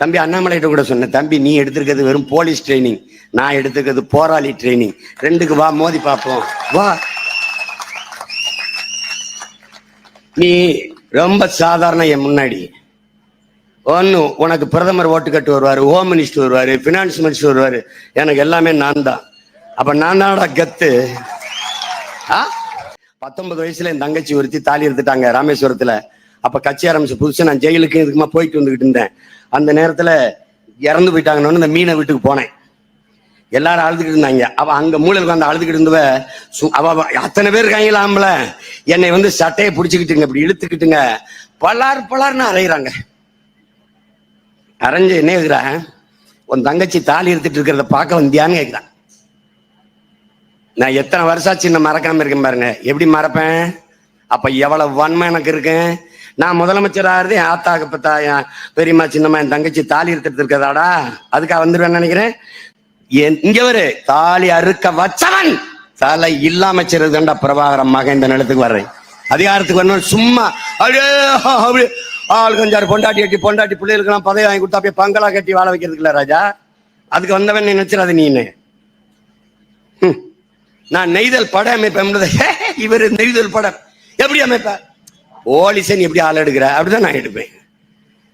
தம்பி அண்ணாமலைகிட்ட கூட சொன்னேன் தம்பி நீ எடுத்திருக்கிறது வெறும் போலீஸ் ட்ரைனிங். நான் எடுத்திருக்கிறது போராளி ட்ரைனிங். ரெண்டுக்கு வா மோதி பார்ப்போம். வா. நீ ரொம்ப சாதாரண என் முன்னாடி. ஒன்று உனக்கு பிரதமர் ஓட்டு கட்டு வருவார் ஹோம் மினிஸ்டர் வருவார் ஃபினான்ஸ் மினிஸ்டர் வருவார். எனக்கு எல்லாமே நான் தான். அப்போ நான் தானடா கத்து? ஆ? பத்தொன்பது வயசுல என் தங்கச்சி ஒருத்தி தாலி எடுத்துட்டாங்க ராமேஸ்வரத்தில். அப்ப கட்சி ஆரம்பிச்ச புதுசு நான் ஜெயிலுக்கு இதுக்குமா போயிட்டு வந்துகிட்டு இருந்தேன். அந்த நேரத்துல இறந்து போயிட்டாங்கன்னு இந்த மீனை வீட்டுக்கு போனேன். எல்லாரும் அழுதுகிட்டு இருந்தாங்க. அவ அங்க மூளை உட்காந்து அழுதுகிட்டு இருந்தவ அவ அத்தனை பேர் இருக்காங்களா ஆம்பள? என்னை வந்து சட்டையை பிடிச்சிக்கிட்டுங்க இப்படி இழுத்துக்கிட்டுங்க. பலார் பலார்னு அரைகிறாங்க அரைஞ்சு என்ன இருக்கிறா உன் தங்கச்சி தாலி எடுத்துட்டு இருக்கிறத பார்க்க வந்தியான்னு கேட்கிறான் நான் எத்தனை வருஷம் ஆச்சு இன்னும் மறக்காம இருக்கேன் பாருங்க. எப்படி மறப்பேன்? அப்ப எவ்வளவு வன்மை எனக்கு இருக்கேன் நான் முதலமைச்சர் ஆகிறது என் ஆத்தாக்கு பத்தா என் பெரியம்மா சின்னம்மா என் தங்கச்சி தாலி எடுத்துட்டு இருக்கதாடா அதுக்காக வந்துருவேன் நினைக்கிறேன். என் இங்க வரு. தாலி அறுக்க வச்சவன். தலை இல்லாம சிறதுண்டா பிரபாகரம் மகன் இந்த நிலத்துக்கு வர்றேன். அதிகாரத்துக்கு வரணும். சும்மா அப்படியே அப்படி. ஆள் கொஞ்சம் பொண்டாட்டி கட்டி பொண்டாட்டி பிள்ளைகளுக்கெல்லாம் பதவி வாங்கி கொடுத்தா அப்படியே பங்களா கட்டி வாழ வைக்கிறதுக்கு இல்ல ராஜா. அதுக்கு வந்தவன் நினைச்சிடாது நீனு நான் நெய்தல் படம் அமைப்பேன். இவர் நெய்தல் படம். எப்படி அமைப்பேன் ஓலிசன் எப்படி ஆள் எடுக்கிற அப்படிதான் நான் எடுப்பேன்.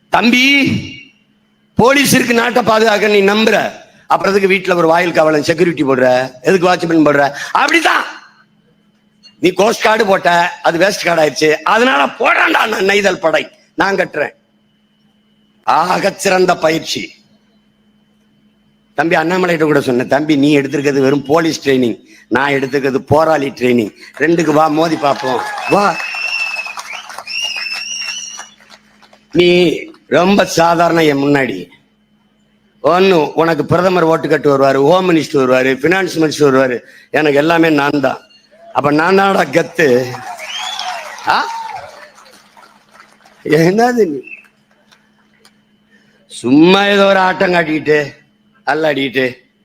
தம்பி போலீஸ் இருக்கு நாட்டை பாதுகாக்க நீ நம்புற. அப்புறம் எதுக்கு வீட்டுல ஒரு வாயில் காவலன் செக்யூரிட்டி போடுற. எதுக்கு வாட்ச்மேன் போடுற? அப்படிதான். நீ கோஸ்ட் கார்டு போட்ட அது வேஸ்ட் கார்டு ஆயிடுச்சு. அதனால போடாண்டா நான் நெய்தல் படை. நான் கட்டுறேன். ஆக சிறந்த பயிற்சி. தம்பி அண்ணாமலைகிட்ட கூட சொன்னேன். தம்பி நீ எடுத்திருக்கிறது வெறும் போலீஸ் ட்ரைனிங் நான் எடுத்துக்கிறது போராளி ட்ரைனிங் ரெண்டுக்கு வா மோதி பார்ப்போம். வா. நீ ரொம்ப சாதாரண என் முன்னாடி. ஒன்று உனக்கு பிரதமர் ஓட்டு கட்டு வருவார் ஹோம் மினிஸ்டர் வருவார் ஃபினான்ஸ் மினிஸ்டர் வருவார். எனக்கு எல்லாமே நான் தான் அப்ப நான் தானடா கத்து? ஆ? என்னது நீ? சும்மா ஏதோ ஒரு ஆட்டம் காட்டிக்கிட்டு அல்லாடிக்கிட்டு.